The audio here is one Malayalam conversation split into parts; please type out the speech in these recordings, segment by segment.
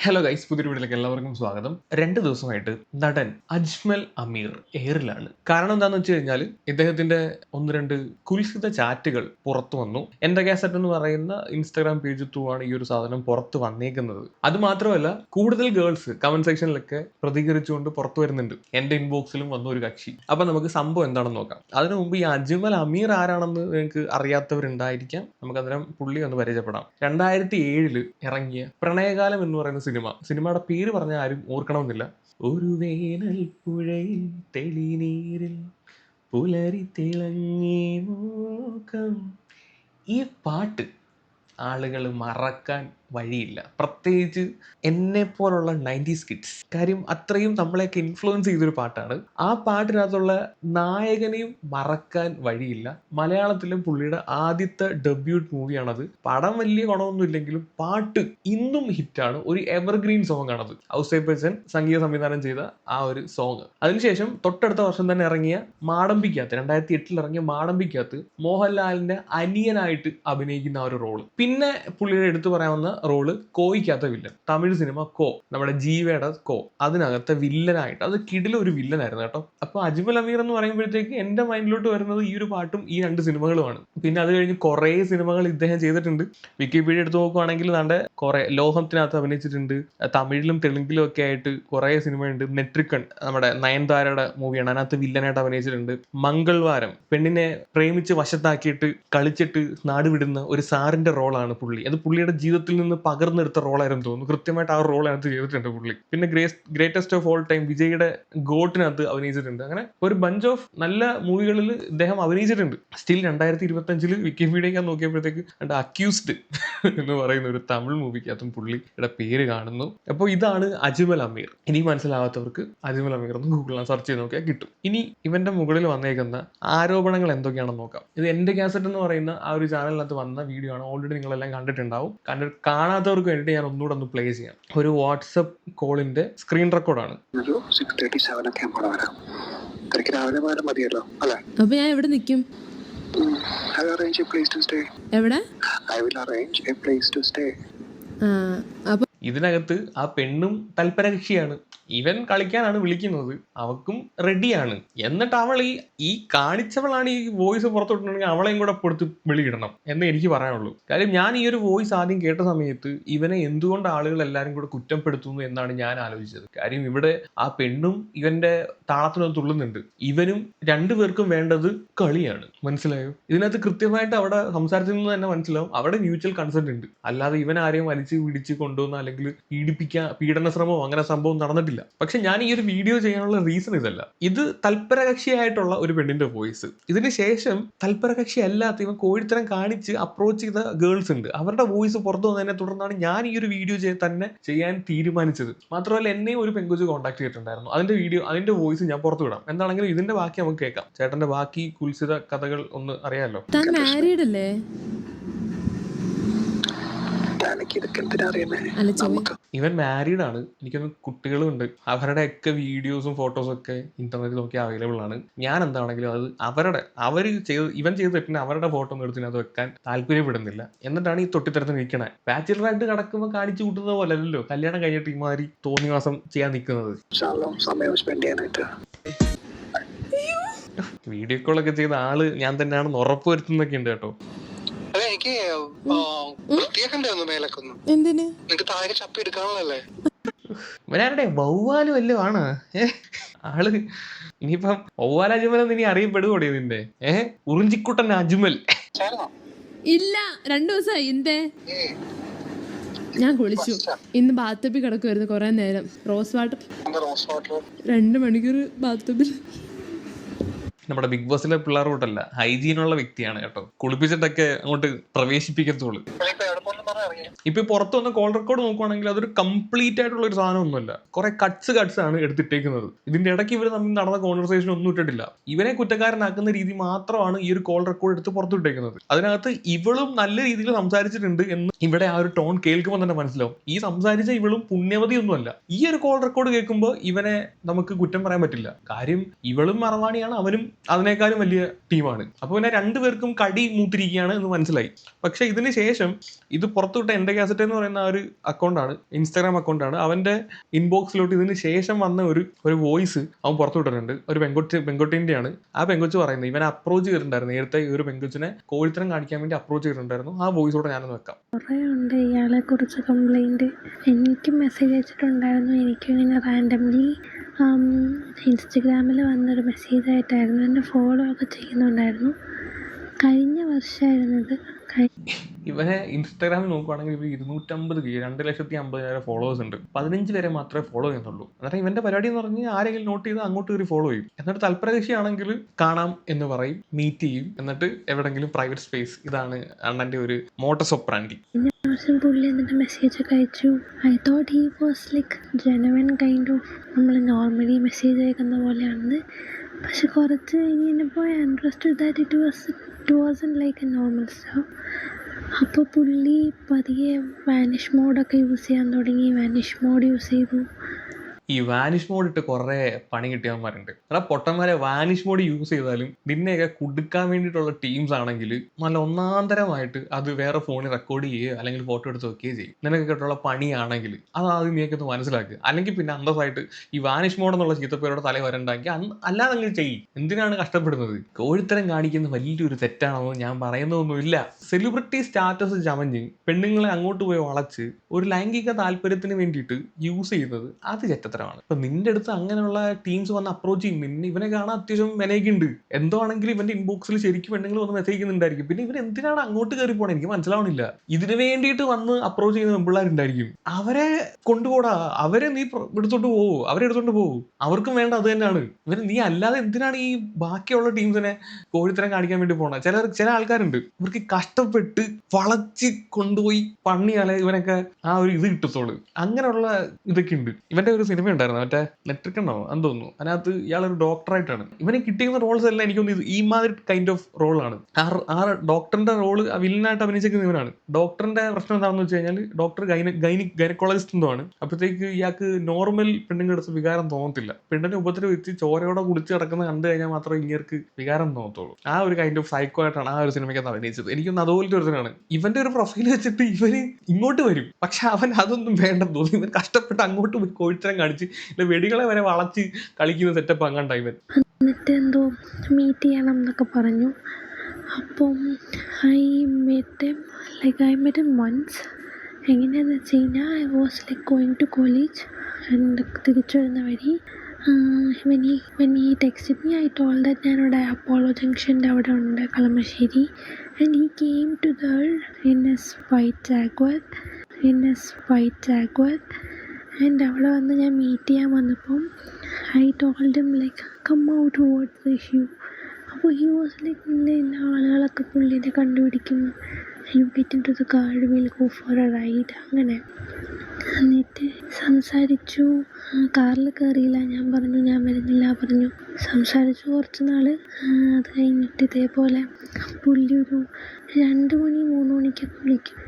ഹലോ ഗൈസ് പുതിയ വീട്ടിലേക്ക് എല്ലാവർക്കും സ്വാഗതം. രണ്ട് ദിവസമായിട്ട് നടൻ അജ്മൽ അമീർ എയറിലാണ് കാരണം എന്താണെന്ന് വെച്ച് കഴിഞ്ഞാൽ ഇദ്ദേഹത്തിന്റെ ഒന്ന് രണ്ട് കുൽസിത ചാറ്റുകൾ പുറത്തു വന്നു. എന്റെ കാസറ്റ് എന്ന് പറയുന്ന ഇൻസ്റ്റാഗ്രാം പേജ് ത്രൂ ആണ് ഈ ഒരു സാധനം പുറത്ത് വന്നേക്കുന്നത്. അത് മാത്രമല്ല കൂടുതൽ ഗേൾസ് കമന്റ് സെക്ഷനിലൊക്കെ പ്രതികരിച്ചുകൊണ്ട് പുറത്തു വരുന്നുണ്ട്. എന്റെ ഇൻബോക്സിലും വന്ന ഒരു കക്ഷി. അപ്പൊ നമുക്ക് സംഭവം എന്താണെന്ന് നോക്കാം. അതിനു മുമ്പ് ഈ അജ്മൽ അമീർ ആരാണെന്ന് നിങ്ങൾക്ക് അറിയാത്തവരുണ്ടായിരിക്കാം. നമുക്ക് അതിനെ പുള്ളി ഒന്ന് പരിചയപ്പെടാം. രണ്ടായിരത്തി ഏഴിൽ ഇറങ്ങിയ പ്രണയകാലം എന്ന് പറയുന്ന സിനിമ. സിനിമയുടെ പേര് പറഞ്ഞാൽ ആരും ഓർക്കണമെന്നില്ല. ഒരു വേനൽ പുഴയിൽ തെളിനീരിൽ പുലരി തിളങ്ങി മോക്കം. ഈ പാട്ട് ആളുകൾ മറക്കാൻ വഴിയില്ല. പ്രത്യേകിച്ച് എന്നെ പോലുള്ള നയന്റീസ് കിഡ്സ്. കാര്യം അത്രയും നമ്മളെയൊക്കെ ഇൻഫ്ലുവൻസ് ചെയ്തൊരു പാട്ടാണ്. ആ പാട്ടിനകത്തുള്ള നായകനെയും മറക്കാൻ വഴിയില്ല. മലയാളത്തിലെ പുള്ളിയുടെ ആദ്യത്തെ ഡെബ്യൂട്ട് മൂവിയാണത് പടം വലിയ ഗുണമൊന്നും ഇല്ലെങ്കിലും പാട്ട് ഇന്നും ഹിറ്റാണ്. ഒരു എവർഗ്രീൻ സോങ് ആണത്. ഔസേപ്പ് ബച്ചൻ സംഗീത സംവിധാനം ചെയ്ത ആ ഒരു സോങ് അതിനുശേഷം തൊട്ടടുത്ത വർഷം തന്നെ ഇറങ്ങിയ മാടമ്പിക്കകത്ത് രണ്ടായിരത്തി എട്ടിൽ ഇറങ്ങിയ മാടമ്പിക്കകത്ത് മോഹൻലാലിന്റെ അനിയനായിട്ട് അഭിനയിക്കുന്ന ആ ഒരു റോൾ പിന്നെ പുള്ളിയുടെ എടുത്തു പറയാവുന്ന റോൾ കോയിക്കകത്ത വില്ലൻ. തമിഴ് സിനിമ കോ. നമ്മുടെ ജീവയുടെ കോ. അതിനകത്തെ വില്ലനായിട്ട്. അത് കിടില ഒരു വില്ലനായിരുന്നു കേട്ടോ. അപ്പൊ അജ്മൽ അമീർ എന്ന് പറയുമ്പോഴത്തേക്ക് എന്റെ മൈൻഡിലോട്ട് വരുന്നത് ഈ ഒരു പാട്ടും ഈ രണ്ട് സിനിമകളുമാണ്. പിന്നെ അത് കഴിഞ്ഞ് കുറേ സിനിമകൾ ഇദ്ദേഹം ചെയ്തിട്ടുണ്ട്. വിക്കിപീഡിയ എടുത്ത് നോക്കുവാണെങ്കിൽ നല്ല കുറെ ലോഹത്തിനകത്ത് അഭിനയിച്ചിട്ടുണ്ട്. തമിഴിലും തെലുങ്കിലും ഒക്കെ ആയിട്ട് കുറേ സിനിമയുണ്ട്. നെട്രിക്കൺ നമ്മുടെ നയൻതാരയുടെ മൂവിയാണ്. അതിനകത്ത് വില്ലനായിട്ട് അഭിനയിച്ചിട്ടുണ്ട്. മംഗൾവാരം പെണ്ണിനെ പ്രേമിച്ച് വശത്താക്കിയിട്ട് കളിച്ചിട്ട് നാടുവിടുന്ന ഒരു സാറിന്റെ റോളാണ്. പുള്ളി. അത് പുള്ളിയുടെ ജീവിതത്തിൽ നിന്ന് പകർന്നെടുത്ത റോളായിരുന്നു തോന്നുന്നു. കൃത്യമായിട്ട് ആ റോൾ അതിനകത്ത് ചെയ്തിട്ടുണ്ട് പുള്ളി. പിന്നെ grace greatest of all time വിജയുടെ ഗോട്ടിനകത്ത് അഭിനയിച്ചിട്ടുണ്ട്. അങ്ങനെ ഒരു ബഞ്ച് ഓഫ് നല്ല മൂവികളിൽ ഇദ്ദേഹം അഭിനയിച്ചിട്ടുണ്ട്. സ്റ്റിൽ രണ്ടായിരത്തി ഇരുപത്തി അഞ്ചിൽ വിക്കിപീഡിയ നോക്കിയപ്പോഴത്തേക്ക് അക്യൂസ്ഡ് എന്ന് പറയുന്ന ഒരു തമിഴ് മൂവിക്കകത്തും പുള്ളിയുടെ പേര് കാണുന്നു. അപ്പോൾ ഇതാണ് അജ്മൽ അമീർ. ഇനി മനസ്സിലാവാത്തവർക്ക് അജ്മൽ അമീർ എന്ന് ഗൂഗിളിൽ സെർച്ച് ചെയ്ത് നോക്കിയാൽ കിട്ടും. ഇനി ഇവന്റെ മുകളിൽ വന്നേക്കുന്ന ആരോപണങ്ങൾ എന്തൊക്കെയാണെന്ന് നോക്കാം. ഇത് എന്റെ കാസറ്റ് എന്ന് പറയുന്ന ആ ഒരു ചാനലിനകത്ത് വന്ന വീഡിയോ ആണ്. ഓൾറെഡി നിങ്ങളെല്ലാം കണ്ടിട്ടുണ്ടാവും. കണ്ടിട്ട് കാണാത്തവർക്ക് വേണ്ടിയിട്ട് ഞാൻ ഒന്നുകൂടെ ഒന്ന് പ്ലേ ചെയ്യാം. ഒരു വാട്സപ്പ് കോളിന്റെ സ്ക്രീൻ റെക്കോർഡാണ് ഒരു സിക്സ് തേർട്ടി സെവൻ ഒക്കെ ആകുമ്പോൾ വരാം. തിരക്ക് രാവിലെ പോയാലും മതിയല്ലോ അല്ലേ? അപ്പൊ ഞാൻ എവിടെ നിൽക്കും എവിടെ? I will arrange a place to stay ആ അപ്പൊ ഇതിനകത്ത് ആ പെണ്ണും തൽപരകക്ഷിയാണ്. ഇവൻ കളിക്കാനാണ് വിളിക്കുന്നത്. അവക്കും റെഡിയാണ് എന്നിട്ട് അവൾ ഈ ഈ കാണിച്ചവളാണ് ഈ വോയിസ് പുറത്തോട്ടുണ്ടെങ്കിൽ അവളെയും കൂടെ കൊടുത്ത് വിളിയിടണം എന്ന് എനിക്ക് പറയാനുള്ളൂ. കാര്യം ഞാൻ ഈ ഒരു വോയിസ് ആദ്യം കേട്ട സമയത്ത് ഇവനെ എന്തുകൊണ്ട് ആളുകൾ എല്ലാവരും കൂടെ കുറ്റപ്പെടുത്തുന്നു എന്നാണ് ഞാൻ ആലോചിച്ചത്. കാര്യം ഇവിടെ ആ പെണ്ണും ഇവന്റെ താളത്തിനൊന്ന് തുള്ളുന്നുണ്ട്. ഇവനും രണ്ടുപേർക്കും വേണ്ടത് കളിയാണ്. മനസ്സിലായോ? ഇതിനകത്ത് കൃത്യമായിട്ട് അവിടെ സംസാരത്തിൽ നിന്ന് തന്നെ മനസ്സിലാവും. അവിടെ മ്യൂച്വൽ കൺസെന്റ് ഉണ്ട്. അല്ലാതെ ഇവൻ ആരെയും വലിച്ച് പിടിച്ച് കൊണ്ടുവന്ന അല്ലെങ്കിൽ പീഡിപ്പിക്കാൻ പീഡന ശ്രമമോ അങ്ങനെ സംഭവം നടന്നിട്ടില്ല. പക്ഷെ ഞാൻ ഈ ഒരു വീഡിയോ ചെയ്യാനുള്ള റീസൺ ഇതല്ല. ഇത് തൽപരകക്ഷിയായിട്ടുള്ള ഒരു പെണ്ണിന്റെ വോയിസ് ഇതിന് ശേഷം തൽപരകക്ഷി അല്ലാത്ത ഇവൻ കോഴിത്തരം കാണിച്ച് അപ്രോച്ച് ചെയ്ത ഗേൾസ് ഉണ്ട്. അവരുടെ വോയിസ് പുറത്തു വന്നതിനെ തുടർന്നാണ് ഞാൻ ഈ ഒരു വീഡിയോ തന്നെ ചെയ്യാൻ തീരുമാനിച്ചത്. മാത്രമല്ല എന്നെ ഒരു പെങ്കുച്ച് കോൺടാക്ട് ചെയ്തിട്ടുണ്ടായിരുന്നു. അതിന്റെ വീഡിയോ അതിന്റെ വോയിസ് ഞാൻ പുറത്തു വിടാം. എന്താണെങ്കിലും ഇതിന്റെ ബാക്കി നമുക്ക് കേൾക്കാം. ചേട്ടന്റെ ബാക്കി കുൽസിത കഥകൾ ഒന്ന് അറിയാലോ? ഇതൊക്കെ എന്തിനാ നമുക്ക് ഇവൻ മാരീഡ് ആണ്. എനിക്കൊന്ന് കുട്ടികളും ഉണ്ട് അവരുടെ ഒക്കെ വീഡിയോസും ഫോട്ടോസും ഒക്കെ ഇന്റർനെറ്റിൽ നോക്കി അവൈലബിൾ ആണ്. ഞാൻ എന്താണെങ്കിലും അത് അവരുടെ അവർ ചെയ്ത് ഇവൻ ചെയ്ത് തെറ്റിന് അവരുടെ ഫോട്ടോ ഒന്നും എടുത്തിന് അത് വെക്കാൻ താല്പര്യപ്പെടുന്നില്ല. എന്നിട്ടാണ് ഈ തൊട്ടിത്തരത്തിന് നിൽക്കണേ. ബാച്ചിലറായിട്ട് കിടക്കുമ്പോൾ കാണിച്ചു കൂട്ടുന്നത് പോലെ അല്ലല്ലോ. കല്യാണം കഴിഞ്ഞിട്ട് ഇമാതിരി തോന്നിവാസം ചെയ്യാൻ നിൽക്കുന്നത്. സമയം സ്പെൻഡ് ചെയ്യാനായിട്ട്. വീഡിയോ കോളൊക്കെ ചെയ്ത ആൾ ഞാൻ തന്നെയാണെന്ന് ഉറപ്പുവരുത്തുന്നൊക്കെ ഉണ്ട് കേട്ടോ. അതെ എനിക്ക് വൃത്തിയാക്കണ്ടേ ഒന്ന് മേലൊക്കെ ഒന്ന് എന്തിന്? നിനക്ക് താഴെ ചപ്പി എടുക്കാനുള്ളല്ലേ ഇവനാരുടെ വവ്വാലും അല്ലോ ആണ് ഏ ആൾ ഇനിയിപ്പം വവ്വാൽ അജ്മൽ എന്ന് ഇനി അറിയപ്പെടുകൂടെ നിന്റെ? ഏഹ് ഉറിഞ്ചിക്കുട്ടൻ അജ്മൽ. ഇല്ല രണ്ടു ദിവസമായി എന്തേ ഞാൻ കുളിച്ചു. ഇന്ന് ബാത്തബിൽ കിടക്കുമായിരുന്നു കുറെ നേരം. റോസ് വാട്ടർ രണ്ടു രണ്ട് മണിക്കൂർ ബാത്തബിൽ നമ്മുടെ ബിഗ് ബോസിലെ പിള്ളേർ കൂട്ടല്ല ഹൈജീനുള്ള വ്യക്തിയാണ് കേട്ടോ. കുളിപ്പിച്ചിട്ടൊക്കെ അങ്ങോട്ട് പ്രവേശിപ്പിക്കത്തുള്ളൂ. ഇപ്പൊ പുറത്ത് വന്ന കോൾ റെക്കോർഡ് നോക്കുവാണെങ്കിൽ അതൊരു കംപ്ലീറ്റ് ആയിട്ടുള്ള ഒരു സാധനമൊന്നുമല്ല. കുറെ കട്ട്സ് കട്ട്സ് ആണ് എടുത്തിട്ടേക്കുന്നത്. ഇതിന്റെ ഇടയ്ക്ക് ഇവർ തമ്മിൽ നടന്ന കോൺവെർസേഷൻ ഒന്നും ഇട്ടിട്ടില്ല. ഇവനെ കുറ്റക്കാരനാക്കുന്ന രീതി മാത്രമാണ് ഈ ഒരു കോൾ റെക്കോർഡ് എടുത്ത് പുറത്തുവിട്ടേക്കുന്നത്. അതിനകത്ത് ഇവളും നല്ല രീതിയിൽ സംസാരിച്ചിട്ടുണ്ട് എന്ന് ഇവിടെ ആ ഒരു ടോൺ കേൾക്കുമ്പോൾ തന്നെ മനസ്സിലാവും. ഈ സംസാരിച്ച ഇവളും പുണ്യവതി ഒന്നുമല്ല ഈ ഒരു കോൾ റെക്കോർഡ് കേൾക്കുമ്പോൾ ഇവനെ നമുക്ക് കുറ്റം പറയാൻ പറ്റില്ല. കാര്യം ഇവളും മറവാണിയാണ് അവനും അതിനേക്കാളും വലിയ ടീമാണ്. അപ്പൊ പിന്നെ രണ്ടുപേർക്കും കടി മൂത്തിരിക്കുകയാണ് എന്ന് മനസ്സിലായി. പക്ഷെ ഇതിന് ശേഷം ഇത് പുറത്തു പുറത്തുവിട്ട എന്റെ കാസറ്റ് എന്ന് പറയുന്ന ഒരു അക്കൗണ്ടാണ് ഇൻസ്റ്റാഗ്രാം അക്കൗണ്ടാണ് അവന്റെ ഇൻബോക്സിലോട്ട് ഇതിന് ശേഷം വന്ന ഒരു ഒരു വോയിസ് അവൻ പുറത്തു വിട്ടിട്ടുണ്ട്. ഒരു പെങ്കൊച്ച് പെങ്കൊട്ടിന്റെയാണ് ആ പെങ്കൊച്ച് പറയുന്നത് ഇവനെ അപ്രോച്ച് ചെയ്തിട്ടുണ്ടായിരുന്നു. നേരത്തെ ഈ ഒരു പെങ്കൊച്ചിനെ കോഴിത്തരം കാണിക്കാൻ വേണ്ടി അപ്രോച്ച് ചെയ്തിട്ടുണ്ടായിരുന്നു. ആ വോയിസോടെ ഞാനൊന്ന് വെക്കാം. ഉണ്ട്. ഇയാളെ കുറിച്ച് കംപ്ലൈന്റ് എനിക്ക് മെസ്സേജ് അയച്ചിട്ടുണ്ടായിരുന്നു. എനിക്കും ഇങ്ങനെ റാൻഡംലി ഇൻസ്റ്റഗ്രാമിൽ വന്നൊരു മെസ്സേജ് ആയിട്ടായിരുന്നു. എന്നെ ഫോളോ ഒക്കെ ചെയ്യുന്നുണ്ടായിരുന്നു. കഴിഞ്ഞ വർഷമായിരുന്നു ഇത്. ഇവനെ ഇൻസ്റ്റാഗ്രാമിൽ നോക്കുവാണെങ്കിൽ ഇവർ ഇരുന്നൂറ്റമ്പത് രണ്ട് ലക്ഷത്തി അമ്പതിനായിരം ഫോളോവേഴ്സ് ഉണ്ട്. പതിനഞ്ച് പേരെ മാത്രമേ ഫോളോ ചെയ്യുന്നുള്ളൂ. എന്നിട്ട് ഇവന്റെ പരിപാടി എന്ന് പറഞ്ഞാൽ ആരെങ്കിലും നോട്ട് ചെയ്ത് അങ്ങോട്ട് കയറി ഫോളോ ചെയ്യും. എന്നിട്ട് തൽപരകക്ഷിയാണെങ്കിൽ കാണാം എന്ന് പറയും മീറ്റ് ചെയ്യും. എന്നിട്ട് എവിടെങ്കിലും പ്രൈവറ്റ് സ്പേസ് ഇതാണ് അണ്ണന്റെ ഒരു പുള്ളി എന്നിട്ട് മെസ്സേജ് ഒക്കെ അയച്ചു. I thought he was like genuine kind of നമ്മൾ നോർമലി മെസ്സേജ് അയക്കുന്ന പോലെയാണെന്ന്. പക്ഷെ കുറച്ച് കഴിഞ്ഞപ്പോൾ I understood that it was it wasn't like a normal story അപ്പോൾ പുള്ളി പതിയെ വാനിഷ് മോഡൊക്കെ യൂസ് ചെയ്യാൻ തുടങ്ങി. വാനിഷ് മോഡ് യൂസ് ചെയ്തു. ഈ വാനിഷ് മോഡ് ഇട്ട് കുറെ പണി കിട്ടിയവന്മാരുണ്ട്. എടാ പൊട്ടന്മാരെ വാനിഷ് മോഡ് യൂസ് ചെയ്താലും നിന്നെയൊക്കെ കുടുക്കാൻ വേണ്ടിയിട്ടുള്ള ടീംസ് ആണെങ്കിൽ നല്ല ഒന്നാന്തരമായിട്ട് അത് വേറെ ഫോണിൽ റെക്കോർഡ് ചെയ്യുകയോ അല്ലെങ്കിൽ ഫോട്ടോ എടുത്ത് വെക്കുകയോ ചെയ്യും. കേട്ടുള്ള പണിയാണെങ്കിൽ അത് ആദ്യം നീയൊക്കെ ഒന്ന് മനസ്സിലാക്കുക അല്ലെങ്കിൽ പിന്നെ അന്തസ്സായിട്ട് ഈ വാനിഷ് മോഡ് എന്നുള്ള ചീത്തപ്പേരോട് തല വരണ്ടാക്കി അല്ലാതെ അങ്ങ് ചെയ്യും. എന്തിനാണ് കഷ്ടപ്പെടുന്നത്? കോഴിത്തരം കാണിക്കുന്ന വലിയൊരു തെറ്റാണെന്ന് ഞാൻ പറയുന്നതൊന്നുമില്ല. സെലിബ്രിറ്റി സ്റ്റാറ്റസ് ചമഞ്ഞ് പെണ്ണുങ്ങളെ അങ്ങോട്ട് പോയി വളച്ച് ഒരു ലൈംഗിക താല്പര്യത്തിന് വേണ്ടിയിട്ട് യൂസ് ചെയ്യുന്നത് അത് ചെറ്റത്തരമാണ് ഇപ്പൊ നിന്റെ അടുത്ത് അങ്ങനെയുള്ള ടീംസ് വന്ന് അപ്രോച്ച് ചെയ്യും. നിന്നെ ഇവനെ കാണാൻ അത്യാവശ്യം വിനയുണ്ട് എന്തോ ആണെങ്കിലും ഇവന്റെ ഇൻബോക്സിൽ ശരിക്കും പെണ്ണുങ്ങൾ വന്ന് മെസ്സേജ് ചെയ്യുന്നുണ്ടായിരിക്കും. പിന്നെ ഇവൻ എന്തിനാണ് അങ്ങോട്ട് കയറി പോണേ? എനിക്ക് മനസ്സിലാവണില്ല. ഇതിനു വേണ്ടിയിട്ട് വന്ന് അപ്രോച്ച് ചെയ്യുന്ന പെമ്പിള്ളാരുണ്ടായിരിക്കും അവരെ കൊണ്ടുപോടാ. അവരെ നീ എടുത്തോണ്ട് പോവോ. അവരെ എടുത്തോണ്ട് പോവോ. അവർക്കും വേണ്ട അത് തന്നെയാണ്. ഇവർ നീ അല്ലാതെ എന്തിനാണ് ഈ ബാക്കിയുള്ള ടീംസിനെ കോഴിത്തരം കാണിക്കാൻ വേണ്ടി പോണത് ചില ചില ആൾക്കാരുണ്ട്. ഇവർക്ക് കഷ്ടപ്പെട്ട് വളച്ച് കൊണ്ടുപോയി പണിയാലേ ഇവനൊക്കെ ആ ഒരു ഇത് കിട്ടത്തോളൂ അങ്ങനെയുള്ള ഇതൊക്കെ ഉണ്ട് ഇവന്റെ ഒരു സിനിമ ഉണ്ടായിരുന്നു. മറ്റേ മെട്രിക് ഉണ്ടോ? എന്ന് തോന്നുന്നു. അതിനകത്ത് ഇയാളൊരു ഡോക്ടറായിട്ടാണ് ഇവന് കിട്ടിയിരുന്ന റോൾസ് എല്ലാം എനിക്ക് തോന്നുന്നു ഈ മാതിരി കൈൻഡ് ഓഫ് റോളാണ് ആ ഡോക്ടറിന്റെ റോൾ വില്ലനായിട്ട് അഭിനയിച്ചിരിക്കുന്ന ഇവനാണ്. ഡോക്ടറിന്റെ പ്രശ്നം എന്താണെന്ന് വെച്ച് കഴിഞ്ഞാൽ ഡോക്ടർ ഗൈന ഗൈനി ഗൈനക്കോളജിസ്റ്റ് എന്തോ ആണ് അപ്പോഴത്തേക്ക് ഇയാൾക്ക് നോർമൽ പെണ്ണുങ്ങളുടെ അടുത്ത് വികാരം തോന്നത്തില്ല. പെണ്ണിനെ ഉപദ്രവിച്ച് ചോരയോടെ കുടിച്ച് കിടക്കുന്ന കണ്ടു കഴിഞ്ഞാൽ മാത്രമേ ഇങ്ങേർക്ക് വികാരം തോന്നത്തുള്ളൂ. ആ ഒരു കൈൻഡ് ഓഫ് സൈക്കോ ആയിട്ടാണ് ആ ഒരു സിനിമയ്ക്കകത്ത് അഭിനയിച്ചത്. എനിക്കൊന്ന് അതുപോലത്തെ ഒരു ഇതിനാണ് ഇവന്റെ ഒരു പ്രൊഫൈൽ വെച്ചിട്ട് ഇവന് ഇങ്ങോട്ട് വരും. പക്ഷെ അവൻ അതൊന്നും വേണ്ടെന്ന് തോന്നി ഇവൻ കഷ്ടപ്പെട്ട് അങ്ങോട്ട് പോയി കോഴിത്തരം കാണിച്ച് ഇല്ല വെടികളെ വരെ വളച്ച് കളിക്കുന്ന സെറ്റപ്പ് അങ്ങാണ്ട ഇവൻ. എന്നിട്ട് എന്തോ മീറ്റ് ചെയ്യണം എന്നൊക്കെ പറഞ്ഞു അപ്പം I met like I met once എങ്ങനെയാണെന്ന് വെച്ച് കഴിഞ്ഞാൽ I was like going to college and തിരിച്ചു വരുന്ന വഴി when he when text me I told that ഞാനിവിടെ അപ്പോളോ ജംഗ്ഷന്റെ അവിടെ ഉണ്ട് Kalamassery. And he came to there in his white Jaguar in his white Jaguar and അവിടെ വന്ന് ഞാൻ മീറ്റ് ചെയ്യാൻ വന്നപ്പം I told him like come out what's the issue അപ്പോൾ ഹി വാസ് ലൈക്ക് ഇല്ല ഇല്ല ആളുകളൊക്കെ പുള്ളിനെ കണ്ടുപിടിക്കും you get in to the card will go for a ride അങ്ങനെ എന്നിട്ട് സംസാരിച്ചു. കാറിൽ കയറിയില്ല ഞാൻ പറഞ്ഞു ഞാൻ വരുന്നില്ല പറഞ്ഞു. സംസാരിച്ചു കുറച്ച് നാൾ അത് കഴിഞ്ഞിട്ട് ഇതേപോലെ പുള്ളി ഒരു രണ്ട് മണി മൂന്ന് മണിക്കൊക്കെ വിളിക്കും.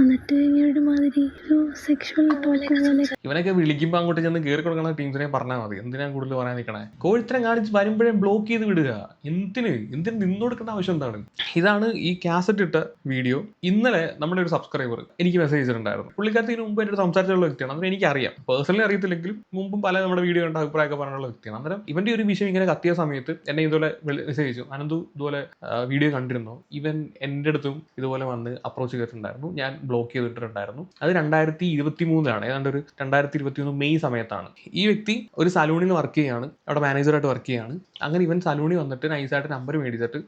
എന്നിട്ട് ഇങ്ങനെ ഒരുമാതിരി ഒരു സെക്ഷുവൽ ടോക്ക് പോലെ. ഇവനൊക്കെ വിളിക്കുമ്പോൾ അങ്ങോട്ട് ചെന്ന് കേറി കൊടുക്കണ ടീംസിനെ പറഞ്ഞാൽ മതി. എന്തിനാ കൂടുതൽ പറയാൻ നിൽക്കണേ കോഴിത്തരം കാണിച്ച് വരുമ്പോഴേ ബ്ലോക്ക് ചെയ്ത് വിടുക. എന്തിന്? എന്തിന് നിന്ന് കൊടുക്കേണ്ട ആവശ്യം എന്താണ്? ഇതാണ് ഈ കാസറ്റ് ഇട്ട വീഡിയോ ഇന്നലെ നമ്മുടെ ഒരു സബ്സ്ക്രൈബർ എനിക്ക് മെസ്സേജ് ചെയ്തിട്ടുണ്ടായിരുന്നു. പുള്ളിക്കാരത്തിന് മുമ്പ് എന്നോട് സംസാരിച്ചുള്ള വ്യക്തിയാണ്. അന്നേരം എനിക്കറിയാം. പേഴ്സണലി അറിയത്തില്ലെങ്കിലും മുമ്പും പല നമ്മുടെ വീഡിയോ കണ്ട അഭിപ്രായമൊക്കെ പറഞ്ഞുള്ള വ്യക്തിയാണ്. അന്നേരം ഇവന്റെ ഒരു വിഷയം ഇങ്ങനെ കത്തിയ സമയത്ത് എന്നെ ഇതുപോലെ മെസ്സേജ് അയച്ചു അനന്തു ഇതുപോലെ വീഡിയോ കണ്ടിരുന്നു. ഇവൻ എന്റെ അടുത്തും ഇതുപോലെ വന്ന് അപ്രോച്ച് ചെയ്തിട്ടുണ്ടായിരുന്നു. ഞാൻ ബ്ലോക്ക് ചെയ്തിട്ടുണ്ടായിരുന്നു അത് രണ്ടായിരത്തി ഇരുപത്തി മൂന്നിലാണ് ഏതാണ്ട് ഒരു രണ്ടായിരത്തി ഇരുപത്തി മൂന്ന് മെയ് സമയത്താണ്. ഈ വ്യക്തി ഒരു സലൂണിൽ വർക്ക് ചെയ്യാണ്. അവിടെ മാനേജറായിട്ട് വർക്ക് ചെയ്യാണ്. അങ്ങനെ ഇവൻ സലൂണിൽ വന്നിട്ട് നൈസായിട്ട് നമ്പർ മേടിച്ചിട്ട്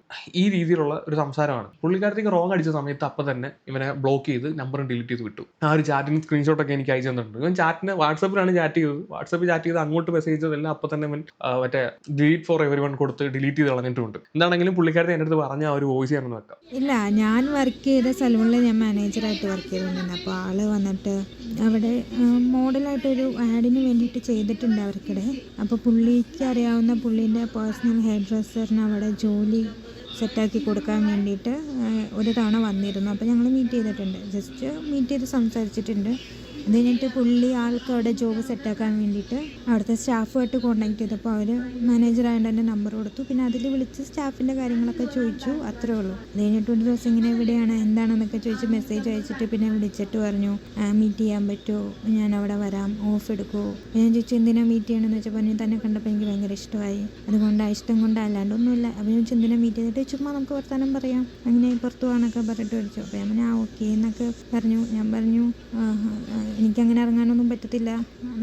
ഈ രീതിയിലുള്ള ഒരു സംസാരമാണ്. പുള്ളിക്കാരത്തേക്ക് റോങ് അടിച്ച സമയത്ത് അപ്പം തന്നെ ഇവനെ ബ്ലോക്ക് ചെയ്ത് നമ്പറും ഡിലീറ്റ് ചെയ്ത് വിട്ടു. ആ ഒരു ചാറ്റിന് സ്ക്രീൻഷോട്ട് ഒക്കെ എനിക്ക് അയച്ചു തന്നിട്ടുണ്ട്. ഇവൻ ചാറ്റിന് വാട്സപ്പിലാണ് ചാറ്റ് ചെയ്തത്. വാട്സപ്പിൽ ചാറ്റ് ചെയ്ത് അങ്ങോട്ട് മെസ്സേജ് ചെയ്തതെല്ലാം അപ്പം തന്നെ ഇവൻ മറ്റേ ഡിലീറ്റ് ഫോർ എവരി വൺ കൊടുത്ത് ഡിലീറ്റ് ചെയ്ത് കളഞ്ഞിട്ടുണ്ട്. എന്താണെങ്കിലും പുള്ളിക്കാരത്തെ എന്റെ അടുത്ത് പറഞ്ഞ ആ ഒരു വോയിസ് ഞാനൊന്ന് വെക്കാം. ഇല്ല ഞാൻ വർക്ക് ചെയ്ത സലൂണിൽ ഞാൻ മാനേജറായിട്ട് വർക്ക് ചെയ്തുകൊണ്ടിരുന്നത് അപ്പോൾ ആൾ വന്നിട്ട് അവിടെ മോഡലായിട്ടൊരു ആഡിന് വേണ്ടിയിട്ട് ചെയ്തിട്ടുണ്ട് അവർക്കിടെ. അപ്പോൾ പുള്ളിക്ക് അറിയാവുന്ന പുള്ളീന്റെ പേഴ്സണൽ ഹെയർ ഡ്രസ്സറിന് അവിടെ ജോലി സെറ്റാക്കി കൊടുക്കാൻ വേണ്ടിയിട്ട് ഒരു തവണ വന്നിരുന്നു. അപ്പോൾ ഞങ്ങൾ മീറ്റ് ചെയ്തിട്ടുണ്ട്. ജസ്റ്റ് മീറ്റ് ചെയ്ത് സംസാരിച്ചിട്ടുണ്ട്. അത് കഴിഞ്ഞിട്ട് പുള്ളി ആൾക്ക് അവിടെ ജോബ് സെറ്റാക്കാൻ വേണ്ടിയിട്ട് അവിടുത്തെ സ്റ്റാഫുമായിട്ട് കോൺടാക്ട് ചെയ്തപ്പോൾ അവർ മാനേജറായതുകൊണ്ട് തന്നെ നമ്പർ കൊടുത്തു. പിന്നെ അതിൽ വിളിച്ച് സ്റ്റാഫിന്റെ കാര്യങ്ങളൊക്കെ ചോദിച്ചു അത്രേ ഉള്ളൂ. അത് കഴിഞ്ഞിട്ട് ഒരു ദിവസം ഇങ്ങനെ എവിടെയാണ് എന്താണെന്നൊക്കെ ചോദിച്ച് മെസ്സേജ് അയച്ചിട്ട് പിന്നെ വിളിച്ചിട്ട് പറഞ്ഞു മീറ്റ് ചെയ്യാൻ പറ്റുമോ? ഞാൻ അവിടെ വരാം ഓഫ് എടുക്കുമോ ഞാൻ ചോദിച്ചു എന്തിനാണ് മീറ്റ് ചെയ്യണമെന്ന് വെച്ചപ്പോൾ പറഞ്ഞു തന്നെ കണ്ടപ്പോൾ എനിക്ക് ഭയങ്കര ഇഷ്ടമായി. അതുകൊണ്ട് ആ ഇഷ്ടം കൊണ്ട് അല്ലാണ്ടൊന്നുമില്ല. അപ്പോൾ ചോദിച്ചു എന്തിനാണ് മീറ്റ് ചെയ്തിട്ട് ചുമ്മാ നമുക്ക് വർത്താനം പറയാം. അങ്ങനെ പുറത്തു പോകാനൊക്കെ പറഞ്ഞിട്ട് വിളിച്ചു. അപ്പോൾ ഞാൻ ആ ഓക്കെ എന്നൊക്കെ പറഞ്ഞു. ഞാൻ പറഞ്ഞു "ആ, ആ, എനിക്കങ്ങനെ ഇറങ്ങാനൊന്നും പറ്റത്തില്ല.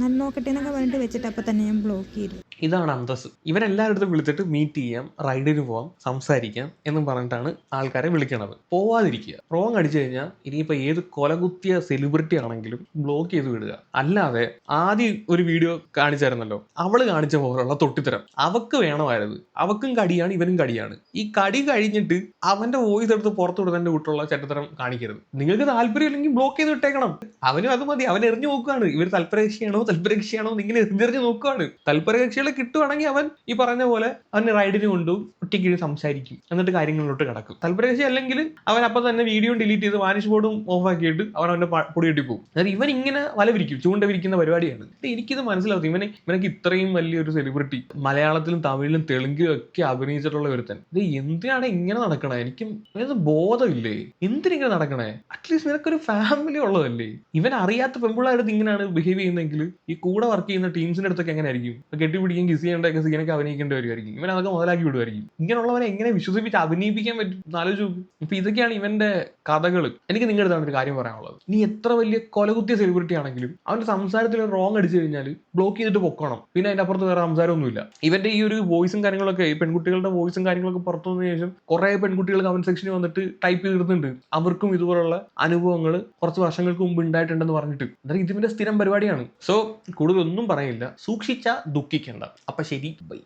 നല്ല നോക്കട്ടെ എന്നൊക്കെ പറഞ്ഞിട്ട് വെച്ചിട്ട് അപ്പം തന്നെ ഞാൻ ബ്ലോക്ക് ചെയ്തു. ഇതാണ് അന്തസ് ഇവരെല്ലാവരുടെ വിളിച്ചിട്ട് മീറ്റ് ചെയ്യാം റൈഡിന് പോവാം സംസാരിക്കാം എന്നും പറഞ്ഞിട്ടാണ് ആൾക്കാരെ വിളിക്കണത്. പോവാതിരിക്കുക. റോങ് അടിച്ചു കഴിഞ്ഞാൽ ഇനിയിപ്പോൾ ഏത് കൊലകുത്തിയ സെലിബ്രിറ്റി ആണെങ്കിലും ബ്ലോക്ക് ചെയ്ത് വിടുക. അല്ലാതെ ആദ്യം ഒരു വീഡിയോ കാണിച്ചായിരുന്നല്ലോ. അവൾ കാണിച്ച പോലുള്ള തൊട്ടിത്തരം. അവക്ക് വേണമായിരുന്നു. അവക്കും കടിയാണ് ഇവനും കടിയാണ്. ഈ കടി കഴിഞ്ഞിട്ട് അവന്റെ വോയിസ് എടുത്ത് പുറത്തു വിടുന്നതിന്റെ കൂട്ടുള്ള ചട്ടത്തരം കാണിക്കരുത്. നിങ്ങൾക്ക് താല്പര്യം ഇല്ലെങ്കിൽ ബ്ലോക്ക് ചെയ്ത് വിട്ടേക്കണം. അവനും അത് മതി. അവൻ എറിഞ്ഞു നോക്കുകയാണ് ഇവർ തൽപരകക്ഷിയാണോ തൽപരകക്ഷിയാണോ എന്ന് ഇങ്ങനെ എറിഞ്ഞെറിഞ്ഞ് നോക്കുകയാണ് തൽപരകക്ഷികളെ കിട്ടുവാണെങ്കിൽ അവൻ ഈ പറഞ്ഞ പോലെ അവൻ റൈഡിന് കൊണ്ടും ഒറ്റയ്ക്ക് സംസാരിക്കും. എന്നിട്ട് കാര്യങ്ങളിലോട്ട് കിടക്കും. തൽപരകക്ഷി അല്ലെങ്കിൽ അവൻ അപ്പം തന്നെ വീഡിയോ ഡിലീറ്റ് ചെയ്ത് വാനിഷ് ബോർഡും ഓഫ് ആക്കിയിട്ട് അവൻ അവന്റെ പൊടി കെട്ടി പോകും. അതായത് ഇവൻ ഇങ്ങനെ വല വിരിക്കും ചൂണ്ട വിരിക്കുന്ന പരിപാടിയാണ്. എനിക്കിത് മനസ്സിലാവും ഇവനെ ഇവനക്ക് ഇത്രയും വലിയൊരു സെലിബ്രിറ്റി മലയാളത്തിലും തമിഴിലും തെലുങ്കിലും ഒക്കെ അഭിനയിച്ചിട്ടുള്ള ഒരുത്തൻ. ഇത് എന്തിനാണ് ഇങ്ങനെ നടക്കണേ? എനിക്ക് ബോധമില്ലേ? എന്തിനിങ്ങനെ നടക്കണേ? അറ്റ്ലീസ്റ്റ് നിനക്കൊരു ഫാമിലി ഉള്ളതല്ലേ? ഇവൻ അറിയാത്ത പെമ്പിള്ളാരുടെ ഇങ്ങനെയാണ് ബിഹേവ് ചെയ്യുന്നതെങ്കിൽ ഈ കൂടെ വർക്ക് ചെയ്യുന്ന ടീംസിന്റെ അടുത്തൊക്കെ എങ്ങനെ ആയിരിക്കും കെട്ടിപ്പിടിക്കുകയും കിസ് ചെയ്യേണ്ടതൊക്കെ സീനൊക്കെ അഭിനയിക്കേണ്ടി വരുമായിരിക്കും ഇവൻ അതൊക്കെ മുതലാക്കി വിടുമായിരിക്കും ഇങ്ങനെയുള്ളവനെ എങ്ങനെ വിശ്വസിപ്പിച്ച് അഭിനയിപ്പിക്കാൻ പറ്റും? ആലോചിച്ചു ഇപ്പൊ ഇതൊക്കെയാണ് ഇവന്റെ കഥകൾ എനിക്ക് നിങ്ങളുടെ അടുത്താണ് ഒരു കാര്യം പറയാനുള്ളത്. നീ എത്ര വലിയ കൊലകുത്തിയ സെലിബ്രിറ്റി ആണെങ്കിലും അവന്റെ സംസാരത്തിൽ റോങ് അടിച്ചു കഴിഞ്ഞാൽ ബ്ലോക്ക് ചെയ്തിട്ട് പൊക്കണം. പിന്നെ അതിന്റെ അപ്പുറത്ത് വേറെ സംസാരമൊന്നുമില്ല. ഇവന്റെ ഈ ഒരു വോയിസും കാര്യങ്ങളൊക്കെ ഈ പെൺകുട്ടികളുടെ വോയിസും കാര്യങ്ങളൊക്കെ പുറത്തു വന്നതിന് ശേഷം കുറെ പെൺകുട്ടികൾ കമന്റ് സെക്ഷനിൽ വന്നിട്ട് ടൈപ്പ് ചെയ്തിട്ടുണ്ട്. അവർക്കും ഇതുപോലുള്ള അനുഭവങ്ങൾ കുറച്ച് വർഷങ്ങൾക്ക് മുമ്പ് ഉണ്ടായിട്ടുണ്ടെന്ന് പറഞ്ഞിട്ട്. അതായത് ഇതിന്റെ സ്ഥിരം പരിപാടിയാണ്. സോ കൂടുതലൊന്നും പറയില്ല. സൂക്ഷിച്ച ദുഃഖിക്കേണ്ട. അപ്പൊ ശരി ബൈ.